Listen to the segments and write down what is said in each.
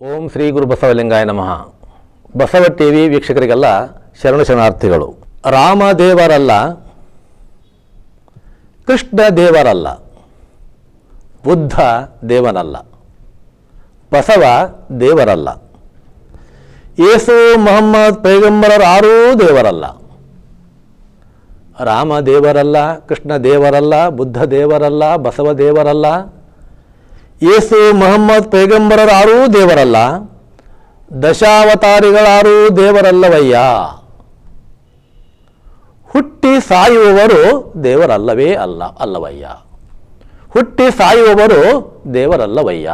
ಓಂ ಶ್ರೀ ಗುರು ಬಸವಲಿಂಗಾಯ ನಮಃ. Basava T V ವೀಕ್ಷಕರಿಗೆಲ್ಲ ಶರಣ ಶರಣಾರ್ಥಿಗಳು. ರಾಮ ದೇವರಲ್ಲ ಕೃಷ್ಣ ದೇವರಲ್ಲ ಬುದ್ಧ ದೇವನಲ್ಲ ಬಸವ ದೇವರಲ್ಲ ಯೇಸು ಮೊಹಮ್ಮದ್ ಪೈಗಂಬರರಾರೂ ದೇವರಲ್ಲ ರಾಮ ದೇವರಲ್ಲ ಕೃಷ್ಣ ದೇವರಲ್ಲ ಬುದ್ಧ ದೇವರಲ್ಲ ಬಸವ ದೇವರಲ್ಲ ಯೇಸು ಮೊಹಮ್ಮದ್, ಪೈಗಂಬರರಾರೂ ದೇವರಲ್ಲ. ದಶಾವತಾರಿಗಳಾರೂ ದೇವರಲ್ಲವಯ್ಯ. ಹುಟ್ಟಿ ಸಾಯುವವರು ದೇವರಲ್ಲವೇ ಅಲ್ಲ, ಅಲ್ಲವಯ್ಯ. ಹುಟ್ಟಿ ಸಾಯುವವರು ದೇವರಲ್ಲವಯ್ಯ.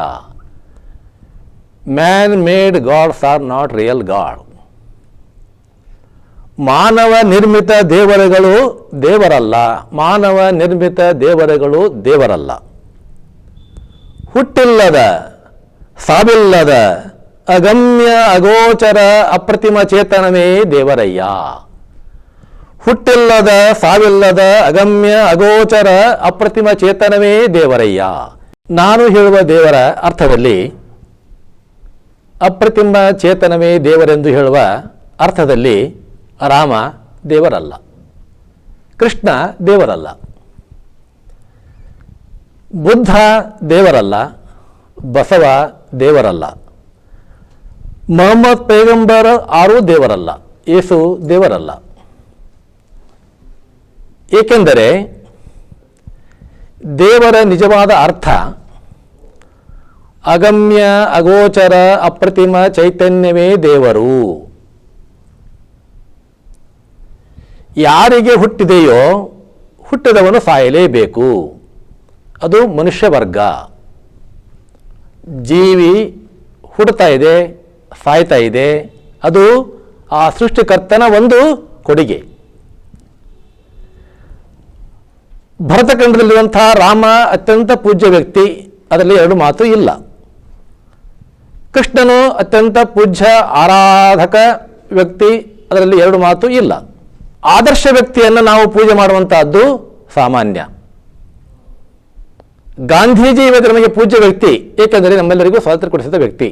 Man made gods are not real god ಮಾನವ ನಿರ್ಮಿತ ದೇವರುಗಳು ದೇವರಲ್ಲ. ಮಾನವ ನಿರ್ಮಿತ ದೇವರುಗಳು ದೇವರಲ್ಲ. ಹುಟ್ಟಿಲ್ಲದ, ಸಾವಿಲ್ಲದ, ಅಗಮ್ಯ ಅಗೋಚರ ಅಪ್ರತಿಮ ಚೇತನವೇ ದೇವರಯ್ಯ. ಹುಟ್ಟಿಲ್ಲದ, ಸಾವಿಲ್ಲದ, ಅಗಮ್ಯ ಅಗೋಚರ ಅಪ್ರತಿಮ ಚೇತನವೇ ದೇವರಯ್ಯ. ನಾನು ಹೇಳುವ ದೇವರ ಅರ್ಥದಲ್ಲಿ ಅಪ್ರತಿಮ ಚೇತನವೇ ದೇವರೆಂದು ಹೇಳುವ ಅರ್ಥದಲ್ಲಿ ರಾಮ ದೇವರಲ್ಲ. ಕೃಷ್ಣ ದೇವರಲ್ಲ. ಬುದ್ಧ ದೇವರಲ್ಲ, ಬಸವ ದೇವರಲ್ಲ, ಮೊಹಮ್ಮದ್ ಪೈಗಂಬರ್ ಆರೂ ದೇವರಲ್ಲ ಯೇಸು ದೇವರಲ್ಲ. ಏಕೆಂದರೆ ದೇವರ ನಿಜವಾದ ಅರ್ಥ, ಅಗಮ್ಯ, ಅಗೋಚರ, ಅಪ್ರತಿಮ ಚೈತನ್ಯವೇ ದೇವರು. ಯಾರಿಗೆ ಹುಟ್ಟಿದೆಯೋ ಹುಟ್ಟಿದವನು ಸಾಯಲೇಬೇಕು. ಅದು ಮನುಷ್ಯ ವರ್ಗ. ಜೀವಿ ಹುಡ್ತಾ ಇದೆ, ಸಾಯ್ತಾ ಇದೆ, ಅದು ಆ ಸೃಷ್ಟಿಕರ್ತನ ಒಂದು ಕೊಡುಗೆ. ಭರತಖಂಡದಲ್ಲಿರುವಂತಹ ರಾಮ ಅತ್ಯಂತ ಪೂಜ್ಯ ವ್ಯಕ್ತಿ, ಅದರಲ್ಲಿ ಎರಡು ಮಾತು ಇಲ್ಲ. ಕೃಷ್ಣನು ಅತ್ಯಂತ ಪೂಜ್ಯ ಆರಾಧಕ ವ್ಯಕ್ತಿ, ಅದರಲ್ಲಿ ಎರಡು ಮಾತು ಇಲ್ಲ. ಆದರ್ಶ ವ್ಯಕ್ತಿಯನ್ನು ನಾವು ಪೂಜೆ ಮಾಡುವಂತಹದ್ದು ಸಾಮಾನ್ಯ. ಗಾಂಧೀಜಿ ಇವತ್ತು ನಮಗೆ ಪೂಜ್ಯ ವ್ಯಕ್ತಿ, ಏಕೆಂದರೆ ನಮ್ಮೆಲ್ಲರಿಗೂ ಸ್ವಾತಂತ್ರ್ಯ ಕೊಡಿಸಿದ ವ್ಯಕ್ತಿ.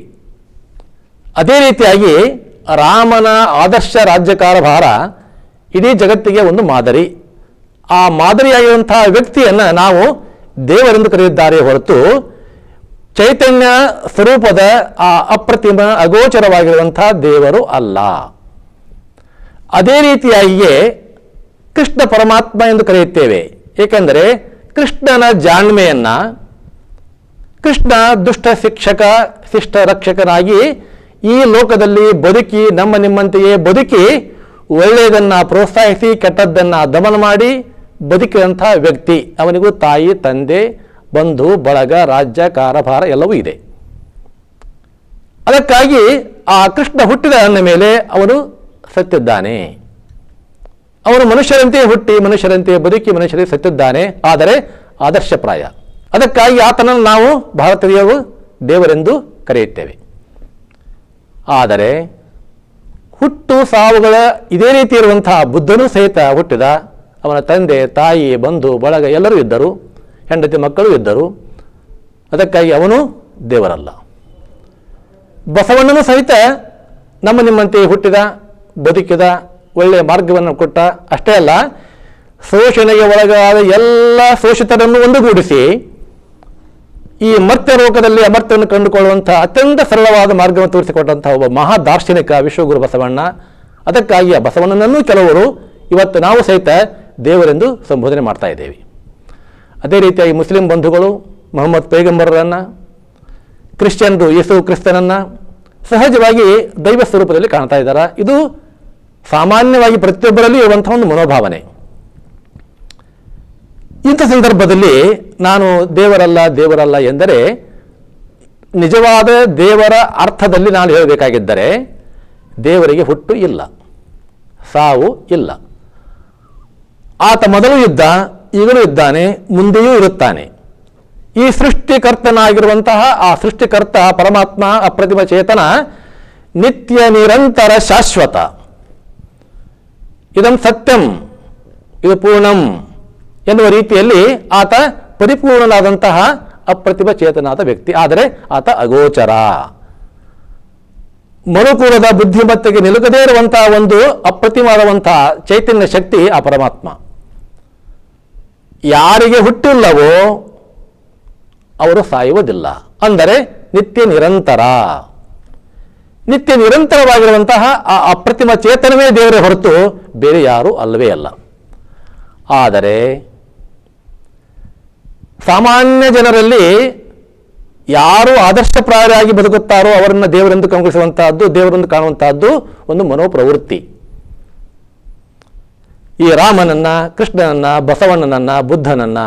ಅದೇ ರೀತಿಯಾಗಿ ರಾಮನ ಆದರ್ಶ ರಾಜ್ಯಕಾರ ಭಾರ ಇಡೀ ಜಗತ್ತಿಗೆ ಒಂದು ಮಾದರಿ. ಆ ಮಾದರಿಯಾಗಿರುವಂತಹ ವ್ಯಕ್ತಿಯನ್ನು ನಾವು ದೇವರೆಂದು ಕರೆಯುತ್ತಾರೆ ಹೊರತು ಚೈತನ್ಯ ಸ್ವರೂಪದ ಆ ಅಪ್ರತಿಮ ಅಗೋಚರವಾಗಿರುವಂತಹ ದೇವರು ಅಲ್ಲ. ಅದೇ ರೀತಿಯಾಗಿಯೇ ಕೃಷ್ಣ ಪರಮಾತ್ಮ ಎಂದು ಕರೆಯುತ್ತೇವೆ. ಏಕೆಂದರೆ ಕೃಷ್ಣನ ಜಾಣ್ಮೆಯನ್ನ ಕೃಷ್ಣ ದುಷ್ಟ ಶಿಕ್ಷಕ, ಶಿಷ್ಟ ರಕ್ಷಕನಾಗಿ ಈ ಲೋಕದಲ್ಲಿ ಬದುಕಿ, ನಮ್ಮ ನಿಮ್ಮಂತೆಯೇ ಬದುಕಿ ಒಳ್ಳೆಯದನ್ನು ಪ್ರೋತ್ಸಾಹಿಸಿ, ಕೆಟ್ಟದ್ದನ್ನು ದಮನ ಮಾಡಿ ಬದುಕಿದಂಥ ವ್ಯಕ್ತಿ. ಅವನಿಗೂ ತಾಯಿ, ತಂದೆ, ಬಂಧು, ಬಳಗ, ರಾಜ್ಯ, ಕಾರಭಾರ ಎಲ್ಲವೂ ಇದೆ. ಅದಕ್ಕಾಗಿ ಆ ಕೃಷ್ಣ ಹುಟ್ಟಿದ ಅಂದ ಮೇಲೆ ಅವನು ಸತ್ತಿದ್ದಾನೆ. ಅವನು ಮನುಷ್ಯರಂತೆ ಹುಟ್ಟಿ ಮನುಷ್ಯರಂತೆ ಬದುಕಿ, ಮನುಷ್ಯರೇ ಸತ್ತಿದ್ದಾನೆ. ಆದರೆ ಆದರ್ಶಪ್ರಾಯ ಅದಕ್ಕಾಗಿ ಆತನನ್ನು ನಾವು ಭಾರತೀಯವು ದೇವರೆಂದು ಕರೆಯುತ್ತೇವೆ. ಆದರೆ ಹುಟ್ಟು ಸಾವುಗಳ ಇದೇ ರೀತಿ ಇರುವಂತಹ ಬುದ್ಧನೂ ಸಹಿತ ಹುಟ್ಟಿದ ಅವನ ತಂದೆ, ತಾಯಿ, ಬಂಧು, ಬಳಗ ಎಲ್ಲರೂ ಇದ್ದರು. ಹೆಂಡತಿ ಮಕ್ಕಳು ಇದ್ದರು. ಅದಕ್ಕಾಗಿ ಅವನು ದೇವರಲ್ಲ. ಬಸವಣ್ಣನೂ ಸಹಿತ ನಮ್ಮ ನಿಮ್ಮಂತೆ ಹುಟ್ಟಿದ, ಬದುಕಿದ ಒಳ್ಳೆಯ ಮಾರ್ಗವನ್ನು ಕೊಟ್ಟ ಅಷ್ಟೇ ಅಲ್ಲ ಶೋಷಣೆಗೆ ಒಳಗಾದ ಎಲ್ಲ ಶೋಷಿತರನ್ನು ಒಂದುಗೂಡಿಸಿ ಈ ಮರ್ತ್ಯ ಲೋಕದಲ್ಲಿ ಅಮರ್ತ್ಯವನ್ನು ಕಂಡುಕೊಳ್ಳುವಂತಹ ಅತ್ಯಂತ ಸರಳವಾದ ಮಾರ್ಗವನ್ನು ತೋರಿಸಿಕೊಟ್ಟಂತಹ ಒಬ್ಬ ಮಹಾ ದಾರ್ಶನಿಕ ವಿಶ್ವಗುರು ಬಸವಣ್ಣ. ಅದಕ್ಕಾಗಿ ಆ ಬಸವಣ್ಣನನ್ನು ಕೆಲವರು ಇವತ್ತು ನಾವು ಸಹಿತ ದೇವರೆಂದು ಸಂಬೋಧನೆ ಮಾಡ್ತಾ ಇದ್ದೇವೆ. ಅದೇ ರೀತಿಯಾಗಿ ಮುಸ್ಲಿಂ ಬಂಧುಗಳು, ಮೊಹಮ್ಮದ್ ಪೈಗಂಬರರನ್ನು, ಕ್ರಿಶ್ಚಿಯನ್ರು ಯೇಸು ಕ್ರಿಸ್ತನನ್ನು ಸಹಜವಾಗಿ ದೈವ ಸ್ವರೂಪದಲ್ಲಿ ಕಾಣ್ತಾ ಇದ್ದಾರೆ? ಇದು ಸಾಮಾನ್ಯವಾಗಿ ಪ್ರತಿಯೊಬ್ಬರಲ್ಲಿ ಇರುವಂತಹ ಒಂದು ಮನೋಭಾವನೆ. ಇಂಥ ಸಂದರ್ಭದಲ್ಲಿ ನಾನು ದೇವರಲ್ಲ ದೇವರಲ್ಲ ಎಂದರೆ ನಿಜವಾದ ದೇವರ ಅರ್ಥದಲ್ಲಿ ನಾನು ಹೇಳಬೇಕಾಗಿದ್ದರೆ ದೇವರಿಗೆ ಹುಟ್ಟು ಇಲ್ಲ, ಸಾವು ಇಲ್ಲ. ಆತ ಮೊದಲು ಇದ್ದ, ಈಗಲೂ ಇದ್ದಾನೆ, ಮುಂದೆಯೂ ಇರುತ್ತಾನೆ. ಈ ಸೃಷ್ಟಿಕರ್ತನಾಗಿರುವಂತಹ, ಆ ಸೃಷ್ಟಿಕರ್ತ ಪರಮಾತ್ಮ ಅಪ್ರತಿಮ ಚೇತನ ನಿತ್ಯ ನಿರಂತರ ಶಾಶ್ವತ. ಇದಂ ಸತ್ಯಂ, ಇದು ಪೂರ್ಣಂ ಎನ್ನುವ ರೀತಿಯಲ್ಲಿ ಆತ ಪರಿಪೂರ್ಣನಾದಂತಹ ಅಪ್ರತಿಭ ಚೇತನಾದ ವ್ಯಕ್ತಿ. ಆದರೆ ಆತ ಅಗೋಚರ. ಮರುಕೂಲದ ಬುದ್ಧಿಮತ್ತೆಗೆ ನಿಲುಕದೇ ಇರುವಂತಹ ಒಂದು ಅಪ್ರತಿಮವಾದಂತಹ ಚೈತನ್ಯ ಶಕ್ತಿ ಆ ಪರಮಾತ್ಮ. ಯಾರಿಗೆ ಹುಟ್ಟಿಲ್ಲವೋ ಅವರು ಸಾಯುವುದಿಲ್ಲ. ಅಂದರೆ ನಿತ್ಯ ನಿರಂತರ. ನಿತ್ಯ ನಿರಂತರವಾಗಿರುವಂತಹ ಆ ಅಪ್ರತಿಮ ಚೇತನವೇ ದೇವರೇ ಹೊರತು ಬೇರೆ ಯಾರೂ ಅಲ್ಲವೇ ಅಲ್ಲ. ಆದರೆ ಸಾಮಾನ್ಯ ಜನರಲ್ಲಿ ಯಾರು ಆದರ್ಶಪ್ರಾಯರಾಗಿ ಬದುಕುತ್ತಾರೋ ಅವರನ್ನು ದೇವರೆಂದು ಕಂಗೊಳಿಸುವಂತಹದ್ದು, ದೇವರೆಂದು ಕಾಣುವಂತಹದ್ದು ಒಂದು ಮನೋಪ್ರವೃತ್ತಿ. ಈ ರಾಮನನ್ನ, ಕೃಷ್ಣನನ್ನ, ಬಸವಣ್ಣನನ್ನ, ಬುದ್ಧನನ್ನ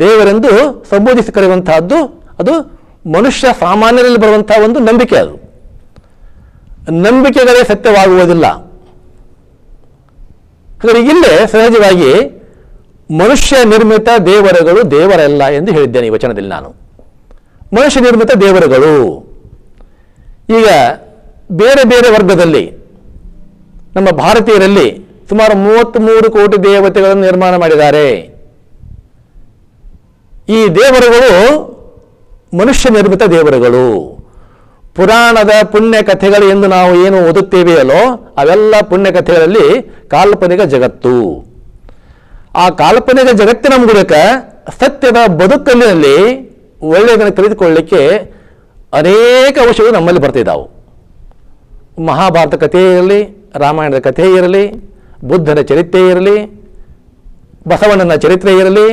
ದೇವರೆಂದು ಸಂಬೋಧಿಸಿ ಕರೆಯುವಂತಹದ್ದು ಅದು ಮನುಷ್ಯ ಸಾಮಾನ್ಯರಲ್ಲಿ ಬರುವಂತಹ ಒಂದು ನಂಬಿಕೆ ಅದು. ನಂಬಿಕೆಗಳೇ ಸತ್ಯವಾಗುವುದಿಲ್ಲ. ಹಾಗಾದರೆ ಇಲ್ಲೇ ಸಹಜವಾಗಿ ಮನುಷ್ಯ ನಿರ್ಮಿತ ದೇವರುಗಳು ದೇವರಲ್ಲ ಎಂದು ಹೇಳಿದ್ದೇನೆ ಈ ವಚನದಲ್ಲಿ ನಾನು. ಮನುಷ್ಯ ನಿರ್ಮಿತ ದೇವರುಗಳು. ಈಗ ಬೇರೆ ಬೇರೆ ವರ್ಗದಲ್ಲಿ, ನಮ್ಮ ಭಾರತೀಯರಲ್ಲಿ ಸುಮಾರು ಮೂವತ್ತ್ಮೂರು ಕೋಟಿ ದೇವತೆಗಳನ್ನು ನಿರ್ಮಾಣ ಮಾಡಿದ್ದಾರೆ. ಈ ದೇವರುಗಳು ಮನುಷ್ಯ ನಿರ್ಮಿತ ದೇವರುಗಳು. ಪುರಾಣದ ಪುಣ್ಯ ಕಥೆಗಳು ಎಂದು ನಾವು ಏನು ಓದುತ್ತೇವೆಯಲ್ಲೋ ಅವೆಲ್ಲ ಪುಣ್ಯ ಕಥೆಗಳಲ್ಲಿ ಕಾಲ್ಪನಿಕ ಜಗತ್ತು. ಆ ಕಾಲ್ಪನಿಕ ಜಗತ್ತಿನ ಮೂಲಕ ಸತ್ಯದ ಬದುಕಲ್ಲಿನಲ್ಲಿ ಒಳ್ಳೆಯದನ್ನು ತಿಳಿದುಕೊಳ್ಳಲಿಕ್ಕೆ ಅನೇಕ ಅಂಶಗಳು ನಮ್ಮಲ್ಲಿ ಬರ್ತಿದ್ದಾವೆ. ಮಹಾಭಾರತ ಕಥೆ ಇರಲಿ, ರಾಮಾಯಣದ ಕಥೆ ಇರಲಿ, ಬುದ್ಧನ ಚರಿತ್ರೆ ಇರಲಿ, ಬಸವಣ್ಣನ ಚರಿತ್ರೆ ಇರಲಿ,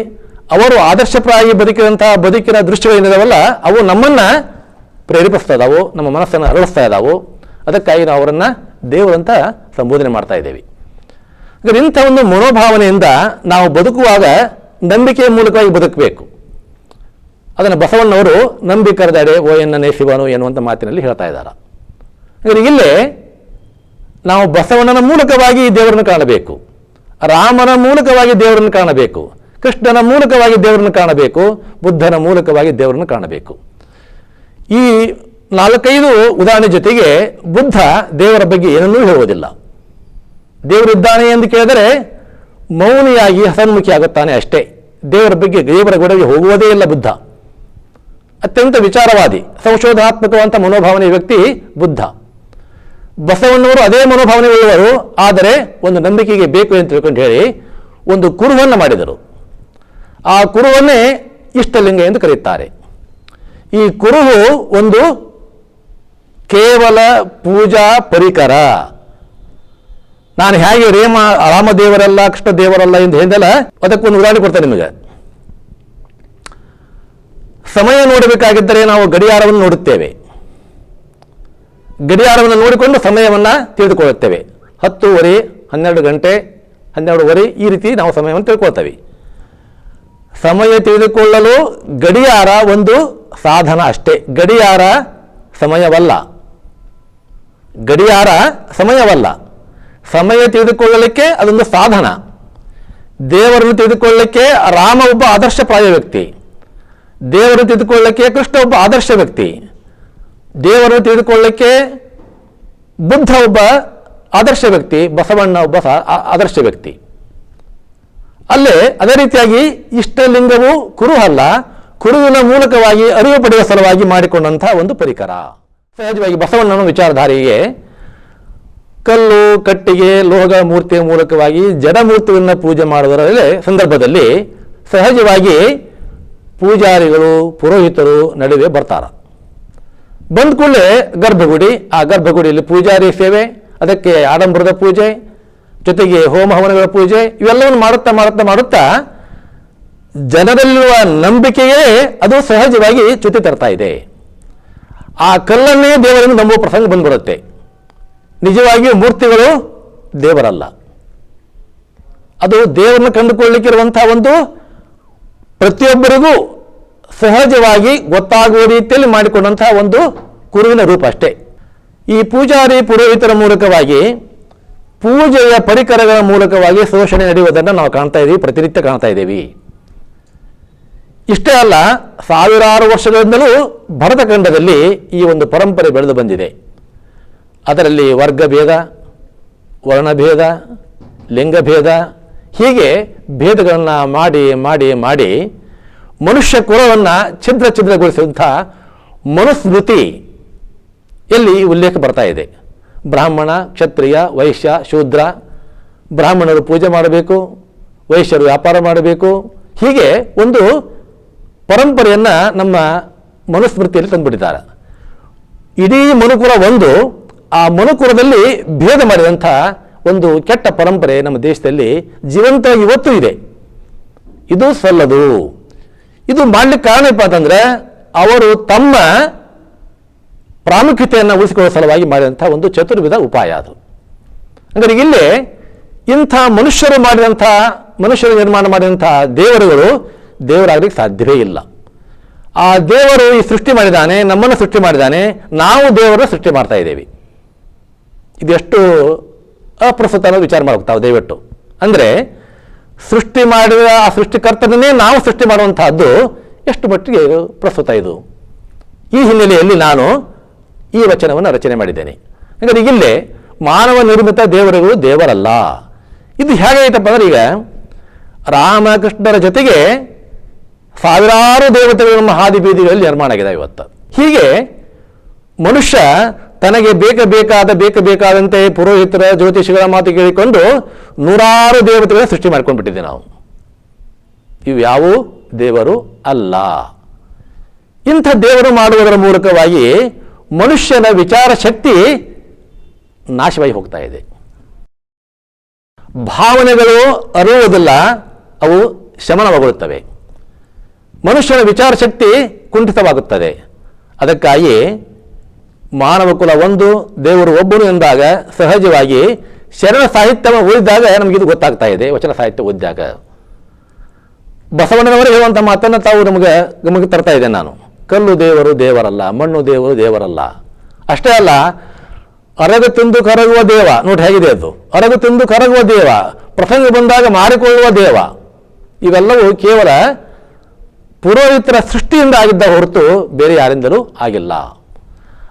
ಅವರು ಆದರ್ಶಪ್ರಾಯಿ ಬದುಕಿದಂತಹ ಬದುಕಿನ ದೃಶ್ಯಗಳೇನಿದಾವಲ್ಲ ಅವು ನಮ್ಮನ್ನು ಪ್ರೇರೇಪಿಸ್ತಾ ಇದ್ದಾವೆ ನಮ್ಮ ಮನಸ್ಸನ್ನು ಅರಳಿಸ್ತಾ ಇದ್ದಾವು ಅದಕ್ಕಾಗಿ ನಾವು ಅವರನ್ನು ದೇವರಂತ ಸಂಬೋಧನೆ ಮಾಡ್ತಾ ಇದ್ದೇವೆ. ಇಂಥ ಒಂದು ಮನೋಭಾವನೆಯಿಂದ ನಾವು ಬದುಕುವಾಗ ನಂಬಿಕೆಯ ಮೂಲಕವಾಗಿ ಬದುಕಬೇಕು. ಅದನ್ನು ಬಸವಣ್ಣವರು ನಂಬಿಕರದಡೆ ಓ ಎನ್ನನೇ ಶಿವನು ಎನ್ನುವಂಥ ಮಾತಿನಲ್ಲಿ ಹೇಳ್ತಾ ಇದ್ದಾರೆ. ಹಾಗಾದ್ರೆ ಇಲ್ಲೇ ನಾವು ಬಸವಣ್ಣನ ಮೂಲಕವಾಗಿ ದೇವರನ್ನು ಕಾಣಬೇಕು. ರಾಮನ ಮೂಲಕವಾಗಿ ದೇವರನ್ನು ಕಾಣಬೇಕು. ಕೃಷ್ಣನ ಮೂಲಕವಾಗಿ ದೇವರನ್ನು ಕಾಣಬೇಕು. ಬುದ್ಧನ ಮೂಲಕವಾಗಿ ದೇವರನ್ನು ಕಾಣಬೇಕು. ಈ ನಾಲ್ಕೈದು ಉದಾಹರಣೆ ಜೊತೆಗೆ ಬುದ್ಧ ದೇವರ ಬಗ್ಗೆ ಏನನ್ನೂ ಹೇಳುವುದಿಲ್ಲ. ದೇವರಿದ್ದಾನೆ ಎಂದು ಕೇಳಿದರೆ ಮೌನಿಯಾಗಿ ಹಸನ್ಮುಖಿ ಆಗುತ್ತಾನೆ ಅಷ್ಟೇ. ದೇವರ ಬಗ್ಗೆ ದೇವರ ಗೊಡಗೆ ಹೋಗುವುದೇ ಇಲ್ಲ ಬುದ್ಧ. ಅತ್ಯಂತ ವಿಚಾರವಾದಿ ಸಂಶೋಧನಾತ್ಮಕವಂತ ಮನೋಭಾವನೆ ವ್ಯಕ್ತಿ ಬುದ್ಧ. ಬಸವಣ್ಣವರು ಅದೇ ಮನೋಭಾವನೆ ಉಳ್ಳವರು, ಆದರೆ ಒಂದು ನಂಬಿಕೆಗೆ ಬೇಕು ಅಂತ ತಿಳ್ಕೊಂಡು ಹೇಳಿ ಒಂದು ಕುರುವನ್ನು ಮಾಡಿದರು. ಆ ಕುರುವನ್ನೇ ಇಷ್ಟಲಿಂಗ ಎಂದು ಕರೆಯುತ್ತಾರೆ. ಈ ಕುರುಹು ಒಂದು ಕೇವಲ ಪೂಜಾ ಪರಿಕರ. ನಾನು ಹೇಗೆ ರೇಮ ರಾಮದೇವರಲ್ಲ ಕೃಷ್ಣ ದೇವರಲ್ಲ ಎಂದು ಹೇಳಿದೆಲ್ಲ, ಅದಕ್ಕೊಂದು ಉದಾಹರಣೆ ಕೊಡ್ತೇನೆ ನಿಮಗೆ. ಸಮಯ ನೋಡಬೇಕಾಗಿದ್ದರೆ ನಾವು ಗಡಿಯಾರವನ್ನು ನೋಡುತ್ತೇವೆ. ಗಡಿಯಾರವನ್ನು ನೋಡಿಕೊಂಡು ಸಮಯವನ್ನು ತಿಳಿದುಕೊಳ್ಳುತ್ತೇವೆ. ಹತ್ತುವರೆ, ಹನ್ನೆರಡು ಗಂಟೆ, ಹನ್ನೆರಡುವರೆ ಈ ರೀತಿ ನಾವು ಸಮಯವನ್ನು ತಿಳ್ಕೊಳ್ತೇವೆ. ಸಮಯ ತಿಳಿದುಕೊಳ್ಳಲು ಗಡಿಯಾರ ಒಂದು ಸಾಧನ ಅಷ್ಟೇ. ಗಡಿಯಾರ ಸಮಯವಲ್ಲ. ಗಡಿಯಾರ ಸಮಯವಲ್ಲ. ಸಮಯ ತಿಳಿದುಕೊಳ್ಳಲಿಕ್ಕೆ ಅದೊಂದು ಸಾಧನ. ದೇವರನ್ನು ತಿಳಿದುಕೊಳ್ಳಲಿಕ್ಕೆ ರಾಮ ಒಬ್ಬ ಆದರ್ಶಪ್ರಾಯ ವ್ಯಕ್ತಿ. ದೇವರನ್ನು ತಿಳಿದುಕೊಳ್ಳಲಿಕ್ಕೆ ಕೃಷ್ಣ ಒಬ್ಬ ಆದರ್ಶ ವ್ಯಕ್ತಿ. ದೇವರನ್ನು ತಿಳಿದುಕೊಳ್ಳಲಿಕ್ಕೆ ಬುದ್ಧ ಒಬ್ಬ ಆದರ್ಶ ವ್ಯಕ್ತಿ, ಬಸವಣ್ಣ ಒಬ್ಬ ಆದರ್ಶ ವ್ಯಕ್ತಿ. ಅಲ್ಲೇ ಅದೇ ರೀತಿಯಾಗಿ ಇಷ್ಟಲಿಂಗವು ಕುರು ಅಲ್ಲ ಕುರುವಿನ ಮೂಲಕವಾಗಿ ಅರಿವು ಪಡೆಯುವ ಸಲುವಾಗಿ ಮಾಡಿಕೊಂಡಂತಹ ಒಂದು ಪರಿಕರ. ಸಹಜವಾಗಿ ಬಸವಣ್ಣನ ವಿಚಾರಧಾರೆಗೆ ಕಲ್ಲು, ಕಟ್ಟಿಗೆ ಲೋಹ ಮೂರ್ತಿಯ ಮೂಲಕವಾಗಿ ಜಡಮೂರ್ತಿಯನ್ನು ಪೂಜೆ ಮಾಡುವುದರಲ್ಲಿ ಸಂದರ್ಭದಲ್ಲಿ ಸಹಜವಾಗಿ ಪೂಜಾರಿಗಳು, ಪುರೋಹಿತರು ನಡುವೆ ಬರ್ತಾರ. ಬಂದ ಕೂಡಲೇ ಗರ್ಭಗುಡಿ, ಆ ಗರ್ಭಗುಡಿಯಲ್ಲಿ ಪೂಜಾರಿ ಸೇವೆ, ಅದಕ್ಕೆ ಆಡಂಬರದ ಪೂಜೆ ಜೊತೆಗೆ ಹೋಮ ಹವನಗಳ ಪೂಜೆ ಇವೆಲ್ಲವನ್ನು ಮಾಡುತ್ತಾ ಮಾಡುತ್ತಾ ಮಾಡುತ್ತಾ ಜನರಲ್ಲಿರುವ ನಂಬಿಕೆಯೇ ಅದು ಸಹಜವಾಗಿ ಚ್ಯುತಿ ತರ್ತಾ ಇದೆ. ಆ ಕಲ್ಲನ್ನೇ ದೇವರನ್ನು ನಂಬುವ ಪ್ರಸಂಗ ಬಂದ್ಬಿಡುತ್ತೆ. ನಿಜವಾಗಿ ಮೂರ್ತಿಗಳು ದೇವರಲ್ಲ. ಅದು ದೇವರನ್ನು ಕಂಡುಕೊಳ್ಳಲಿಕ್ಕಿರುವಂತಹ ಒಂದು ಪ್ರತಿಯೊಬ್ಬರಿಗೂ ಸಹಜವಾಗಿ ಗೊತ್ತಾಗುವ ರೀತಿಯಲ್ಲಿ ಮಾಡಿಕೊಂಡಂತಹ ಒಂದು ಕುರುವಿನ ರೂಪ ಅಷ್ಟೇ. ಈ ಪೂಜಾರಿ ಪುರೋಹಿತರ ಮೂಲಕವಾಗಿ ಪೂಜೆಯ ಪರಿಕರಗಳ ಮೂಲಕವಾಗಿ ಶೋಷಣೆ ನಡೆಯುವುದನ್ನು ನಾವು ಕಾಣ್ತಾ ಇದ್ದೀವಿ ಪ್ರತಿನಿತ್ಯ ಕಾಣ್ತಾ ಇದ್ದೀವಿ ಇಷ್ಟೇ ಅಲ್ಲ, ಸಾವಿರಾರು ವರ್ಷಗಳಿಂದಲೂ ಭರತಖಂಡದಲ್ಲಿ ಈ ಒಂದು ಪರಂಪರೆ ಬೆಳೆದು ಬಂದಿದೆ. ಅದರಲ್ಲಿ ವರ್ಗಭೇದ, ವರ್ಣಭೇದ, ಲಿಂಗಭೇದ, ಹೀಗೆ ಭೇದಗಳನ್ನು ಮಾಡಿ ಮಾಡಿ ಮಾಡಿ ಮನುಷ್ಯ ಕುಲವನ್ನು ಛಿದ್ರ ಛಿದ್ರಗೊಳಿಸಿದಂಥ ಮನುಸ್ಮೃತಿ ಎಲ್ಲಿ ಉಲ್ಲೇಖ ಬರ್ತಾ ಇದೆ. ಬ್ರಾಹ್ಮಣ, ಕ್ಷತ್ರಿಯ, ವೈಶ್ಯ, ಶೂದ್ರ, ಬ್ರಾಹ್ಮಣರು ಪೂಜೆ ಮಾಡಬೇಕು, ವೈಶ್ಯರು ವ್ಯಾಪಾರ ಮಾಡಬೇಕು. ಹೀಗೆ ಒಂದು ಪರಂಪರೆಯನ್ನು ನಮ್ಮ ಮನುಸ್ಮೃತಿಯಲ್ಲಿ ತಂದುಬಿಟ್ಟಿದ್ದಾರೆ. ಇಡೀ ಮನುಕುಲ ಒಂದು, ಆ ಮನುಕುಲದಲ್ಲಿ ಭೇದ ಮಾಡಿದಂಥ ಒಂದು ಕೆಟ್ಟ ಪರಂಪರೆ ನಮ್ಮ ದೇಶದಲ್ಲಿ ಜೀವಂತ ಇವತ್ತು ಇದೆ. ಇದು ಸಲ್ಲದು. ಇದು ಮಾಡಲಿಕ್ಕೆ ಕಾರಣ ಏನಪ್ಪ ಅಂತಂದರೆ, ಅವರು ತಮ್ಮ ಪ್ರಾಮುಖ್ಯತೆಯನ್ನು ಉಳಿಸಿಕೊಳ್ಳುವ ಸಲುವಾಗಿ ಮಾಡಿದಂಥ ಒಂದು ಚತುರ್ವಿಧ ಉಪಾಯ ಅದು. ಅಂದರೆ ಇಲ್ಲಿ ಇಂಥ ಮನುಷ್ಯರು ಮಾಡಿದಂಥ, ಮನುಷ್ಯರು ನಿರ್ಮಾಣ ಮಾಡಿದಂಥ ದೇವರುಗಳು ದೇವರಾಗಲಿಕ್ಕೆ ಸಾಧ್ಯವೇ ಇಲ್ಲ. ಆ ದೇವರು ಈ ಸೃಷ್ಟಿ ಮಾಡಿದ್ದಾನೆ, ನಮ್ಮನ್ನು ಸೃಷ್ಟಿ ಮಾಡಿದ್ದಾನೆ, ನಾವು ದೇವರ ಸೃಷ್ಟಿ ಮಾಡ್ತಾ ಇದ್ದೇವೆ. ಇದೆಷ್ಟು ಅಪ್ರಸ್ತುತ ಅನ್ನೋದು ವಿಚಾರ ಮಾಡೋಗ್ತಾವೆ ತಾವು ದಯವಿಟ್ಟು. ಅಂದರೆ ಸೃಷ್ಟಿ ಮಾಡಿದ ಆ ಸೃಷ್ಟಿಕರ್ತನನ್ನೇ ನಾವು ಸೃಷ್ಟಿ ಮಾಡುವಂತಹದ್ದು ಎಷ್ಟು ಮಟ್ಟಿಗೆ ಪ್ರಸ್ತುತ ಇದು. ಈ ಹಿನ್ನೆಲೆಯಲ್ಲಿ ನಾನು ಈ ವಚನವನ್ನು ರಚನೆ ಮಾಡಿದ್ದೇನೆ. ಹಾಗಾದ್ರೆ ಇಲ್ಲೇ ಮಾನವ ನಿರ್ಮಿತ ದೇವರುಗಳು ದೇವರಲ್ಲ. ಇದು ಹೇಗಾಯ್ತಪ್ಪ ಅಂದ್ರೆ ಈಗ ರಾಮಕೃಷ್ಣರ ಜೊತೆಗೆ ಸಾವಿರಾರು ದೇವತೆಗಳು ನಮ್ಮ ಹಾದಿ ಬೀದಿಗಳಲ್ಲಿ ನಿರ್ಮಾಣ ಆಗಿದೆ ಇವತ್ತು. ಹೀಗೆ ಮನುಷ್ಯ ತನಗೆ ಬೇಕ ಬೇಕಾದ, ಬೇಕ ಬೇಕಾದಂತೆ ಪುರೋಹಿತರ, ಜ್ಯೋತಿಷಿಗಳ ಮಾತು ಕೇಳಿಕೊಂಡು ನೂರಾರು ದೇವತೆಗಳನ್ನ ಸೃಷ್ಟಿ ಮಾಡ್ಕೊಂಡ್ಬಿಟ್ಟಿದ್ದೆ ನಾವು. ಇವು ಯಾವ ದೇವರು ಅಲ್ಲ. ಇಂಥ ದೇವರು ಮಾಡುವುದರ ಮೂಲಕವಾಗಿ ಮನುಷ್ಯನ ವಿಚಾರ ಶಕ್ತಿ ನಾಶವಾಗಿ ಹೋಗ್ತಾ ಇದೆ. ಭಾವನೆಗಳು ಅರಿಯುವುದಿಲ್ಲ ಅವು ಶಮನವಾಗುತ್ತವೆ. ಮನುಷ್ಯನ ವಿಚಾರ ಶಕ್ತಿ ಕುಂಠಿತವಾಗುತ್ತದೆ. ಅದಕ್ಕಾಗಿ ಮಾನವ ಕುಲ ಒಂದು, ದೇವರು ಒಬ್ಬನು ಎಂದಾಗ ಸಹಜವಾಗಿ ಶರಣ ಸಾಹಿತ್ಯ ಓದಿದಾಗ ನಮಗಿದು ಗೊತ್ತಾಗ್ತಾ ಇದೆ, ವಚನ ಸಾಹಿತ್ಯ ಓದಿದಾಗ. ಬಸವಣ್ಣನವರು ಹೇಳುವಂಥ ಮಾತನ್ನು ತಾವು ನಮಗೆ ಗಮನಕ್ಕೆ ತರ್ತಾ ಇದ್ದೇನೆ ನಾನು. ಕಲ್ಲು ದೇವರು ದೇವರಲ್ಲ, ಮಣ್ಣು ದೇವರು ದೇವರಲ್ಲ. ಅಷ್ಟೇ ಅಲ್ಲ, ಅರಗು ತಿಂದು ಕರಗುವ ದೇವ, ನೋಡಿ ಹೇಗಿದೆ ಅದು? ಅರಗು ತಿಂದು ಕರಗುವ ದೇವ, ಪ್ರಸಂಗ ಬಂದಾಗ ಮಾರಿಕೊಳ್ಳುವ ದೇವ. ಇವೆಲ್ಲವೂ ಕೇವಲ ಪುರೋಹಿತರ ಸೃಷ್ಟಿಯಿಂದ ಆಗಿದ್ದ ಹೊರತು ಬೇರೆ ಯಾರಿಂದಲೂ ಆಗಿಲ್ಲ.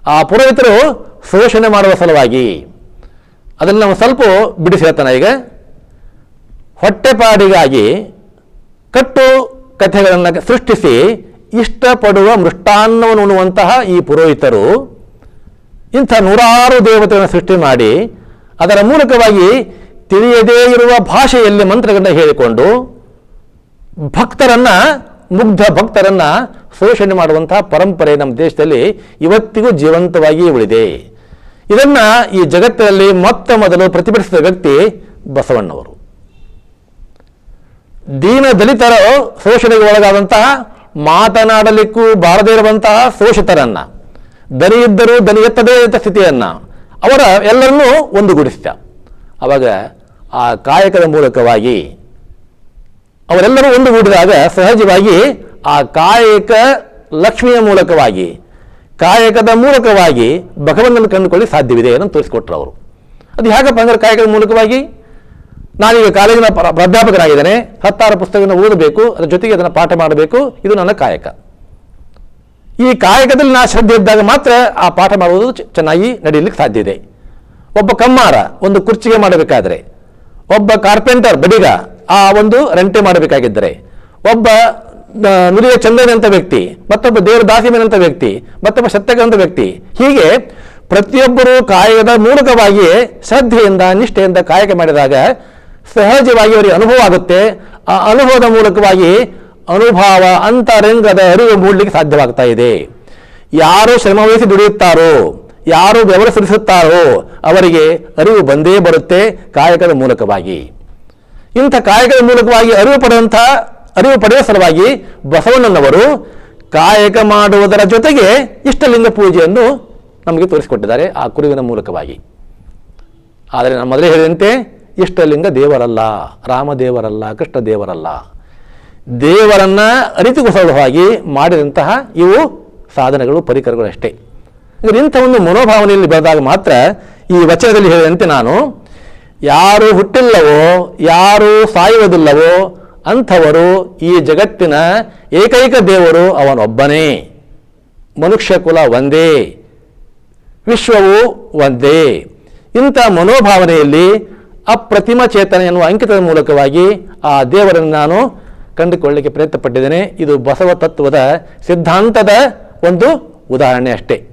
ಆ ಪುರೋಹಿತರು ಶೋಷಣೆ ಮಾಡುವ ಸಲುವಾಗಿ. ಅದನ್ನು ನಾವು ಸ್ವಲ್ಪ ಬಿಡಿಸಿ ಹೇಳ್ತಾನೆ ಈಗ. ಹೊಟ್ಟೆಪಾಡಿಗಾಗಿ ಕಟ್ಟು ಕಥೆಗಳನ್ನು ಸೃಷ್ಟಿಸಿ ಇಷ್ಟಪಡುವ ಮೃಷ್ಟಾನ್ನವನ್ನು ಉಣ್ಣುವಂತಹ ಈ ಪುರೋಹಿತರು ಇಂಥ ನೂರಾರು ದೇವತೆಗಳನ್ನು ಸೃಷ್ಟಿ ಮಾಡಿ ಅದರ ಮೂಲಕವಾಗಿ ತಿಳಿಯದೇ ಇರುವ ಭಾಷೆಯಲ್ಲಿ ಮಂತ್ರಗಳನ್ನ ಹೇಳಿಕೊಂಡು ಭಕ್ತರನ್ನ, ಮುಗ್ಧ ಭಕ್ತರನ್ನ ಶೋಷಣೆ ಮಾಡುವಂತಹ ಪರಂಪರೆ ನಮ್ಮ ದೇಶದಲ್ಲಿ ಇವತ್ತಿಗೂ ಜೀವಂತವಾಗಿ ಉಳಿದೆ. ಇದನ್ನ ಈ ಜಗತ್ತಿನಲ್ಲಿ ಮೊತ್ತ ಮೊದಲು ಪ್ರತಿಭಟಿಸಿದ ವ್ಯಕ್ತಿ ಬಸವಣ್ಣವರು. ದೀನ ದಲಿತರ ಶೋಷಣೆಗೆ ಒಳಗಾದಂತಹ ಮಾತನಾಡಲಿಕ್ಕೂ ಬಾರದೇ ಇರುವಂತಹ ಶೋಷಿತರನ್ನ, ದನಿ ಇದ್ದರೂ ದನಿ ಎತ್ತದೇ ಇದ್ದ ಸ್ಥಿತಿಯನ್ನ ಅವರ ಎಲ್ಲರನ್ನೂ ಒಂದುಗೂಡಿಸಿದ. ಅವಾಗ ಆ ಕಾಯಕದ ಮೂಲಕವಾಗಿ ಅವರೆಲ್ಲರೂ ಒಂದುಗೂಡಿದಾಗ ಸಹಜವಾಗಿ ಆ ಕಾಯಕ ಲಕ್ಷ್ಮಿಯ ಮೂಲಕವಾಗಿ, ಕಾಯಕದ ಮೂಲಕವಾಗಿ ಭಗವಂತನ ಕಂಡುಕೊಳ್ಳಿ ಸಾಧ್ಯವಿದೆ ಅನ್ನೋ ತೋರಿಸಿಕೊಟ್ರು ಅವರು. ಅದು ಹೇಗಪ್ಪ ಅಂದ್ರೆ ಕಾಯಕದ ಮೂಲಕವಾಗಿ? ನಾನೀಗ ಕಾಲೇಜಿನ ಪ್ರಾಧ್ಯಾಪಕರಾಗಿದ್ದೇನೆ ಪ್ರಾಧ್ಯಾಪಕನಾಗಿದ್ದೇನೆ. ಹತ್ತಾರು ಪುಸ್ತಕಗಳನ್ನು ಓದಬೇಕು. ಅದರ ಜೊತೆಗೆ ಅದನ್ನು ಪಾಠ ಮಾಡಬೇಕು. ಇದು ನನ್ನ ಕಾಯಕ. ಈ ಕಾಯಕದಲ್ಲಿ ನಾ ಶ್ರದ್ಧೆ ಇದ್ದಾಗ ಮಾತ್ರ ಆ ಪಾಠ ಮಾಡುವುದು ಚೆನ್ನಾಗಿ ನಡೆಯಲಿಕ್ಕೆ ಸಾಧ್ಯ ಇದೆ. ಒಬ್ಬ ಕಮ್ಮಾರ ಒಂದು ಕುರ್ಚಿಗೆ ಮಾಡಬೇಕಾದ್ರೆ, ಒಬ್ಬ ಕಾರ್ಪೆಂಟರ್, ಬಡಿಗ, ಆ ಒಂದು ರಂಟೆ ಮಾಡಬೇಕಾಗಿದ್ದರೆ, ಒಬ್ಬ ನುರಿಯ ಚಂದ್ರನಂಥ ವ್ಯಕ್ತಿ, ಮತ್ತೊಬ್ಬ ದೇವರ ವ್ಯಕ್ತಿ, ಮತ್ತೊಬ್ಬ ಸತ್ಯಗಂತ ವ್ಯಕ್ತಿ, ಹೀಗೆ ಪ್ರತಿಯೊಬ್ಬರೂ ಕಾಯಕದ ಮೂಲಕವಾಗಿಯೇ ಶ್ರದ್ಧೆಯಿಂದ, ನಿಷ್ಠೆಯಿಂದ ಕಾಯಕ ಮಾಡಿದಾಗ ಸಹಜವಾಗಿ ಅವರಿಗೆ ಅನುಭವ ಆಗುತ್ತೆ. ಆ ಅನುಭವದ ಮೂಲಕವಾಗಿ ಅನುಭವ ಅಂತರಂಗದ ಅರಿವು ಮೂಡಲಿಕ್ಕೆ ಸಾಧ್ಯವಾಗ್ತಾ ಇದೆ. ಯಾರು ಶ್ರಮವಹಿಸಿ ದುಡಿಯುತ್ತಾರೋ, ಯಾರು ಬೆವರು ಸುರಿಸುತ್ತಾರೋ, ಅವರಿಗೆ ಅರಿವು ಬಂದೇ ಬರುತ್ತೆ ಕಾಯಕದ ಮೂಲಕವಾಗಿ. ಇಂಥ ಕಾಯಕದ ಮೂಲಕವಾಗಿ ಅರಿವು ಪಡೆಯುವಂಥ ಅರಿವು ಪಡೆಯುವ ಸಲುವಾಗಿ ಬಸವಣ್ಣನವರು ಕಾಯಕ ಮಾಡುವುದರ ಜೊತೆಗೆ ಇಷ್ಟಲಿಂಗ ಪೂಜೆಯನ್ನು ನಮಗೆ ತೋರಿಸಿಕೊಟ್ಟಿದ್ದಾರೆ ಆ ಕುರುವಿನ ಮೂಲಕವಾಗಿ. ಆದರೆ ನಾನು ಮೊದಲೇ ಹೇಳಿದಂತೆ ಇಷ್ಟಲಿಂಗ ದೇವರಲ್ಲ, ರಾಮದೇವರಲ್ಲ ಕೃಷ್ಣ ದೇವರಲ್ಲ ದೇವರನ್ನ ಅರಿತುಗೊಸಲುವಾಗಿ ಮಾಡಿದಂತಹ ಇವು ಸಾಧನಗಳು, ಪರಿಕರಗಳು ಅಷ್ಟೇ. ಇಂಥ ಒಂದು ಮನೋಭಾವನೆಯಲ್ಲಿ ಬೆಳೆದಾಗ ಮಾತ್ರ ಈ ವಚನದಲ್ಲಿ ಹೇಳಿದಂತೆ ನಾನು, ಯಾರು ಹುಟ್ಟಿಲ್ಲವೋ, ಯಾರು ಸಾಯುವುದಿಲ್ಲವೋ, ಅಂಥವರು ಈ ಜಗತ್ತಿನ ಏಕೈಕ ದೇವರು ಅವನೊಬ್ಬನೇ. ಮನುಷ್ಯ ಕುಲ ಒಂದೇ, ವಿಶ್ವವು ಒಂದೇ. ಇಂಥ ಮನೋಭಾವನೆಯಲ್ಲಿ ಅಪ್ರತಿಮ ಚೇತನ ಎನ್ನುವ ಅಂಕಿತದ ಮೂಲಕವಾಗಿ ಆ ದೇವರನ್ನು ನಾನು ಕಂಡುಕೊಳ್ಳಲಿಕ್ಕೆ ಪ್ರಯತ್ನಪಟ್ಟಿದ್ದೇನೆ. ಇದು ಬಸವ ತತ್ವದ ಸಿದ್ಧಾಂತದ ಒಂದು ಉದಾಹರಣೆ ಅಷ್ಟೇ.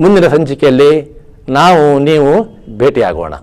ಮುಂದಿನ ಸಂಚಿಕೆಯಲ್ಲಿ ನಾವು, ನೀವು ಭೇಟಿಯಾಗೋಣ.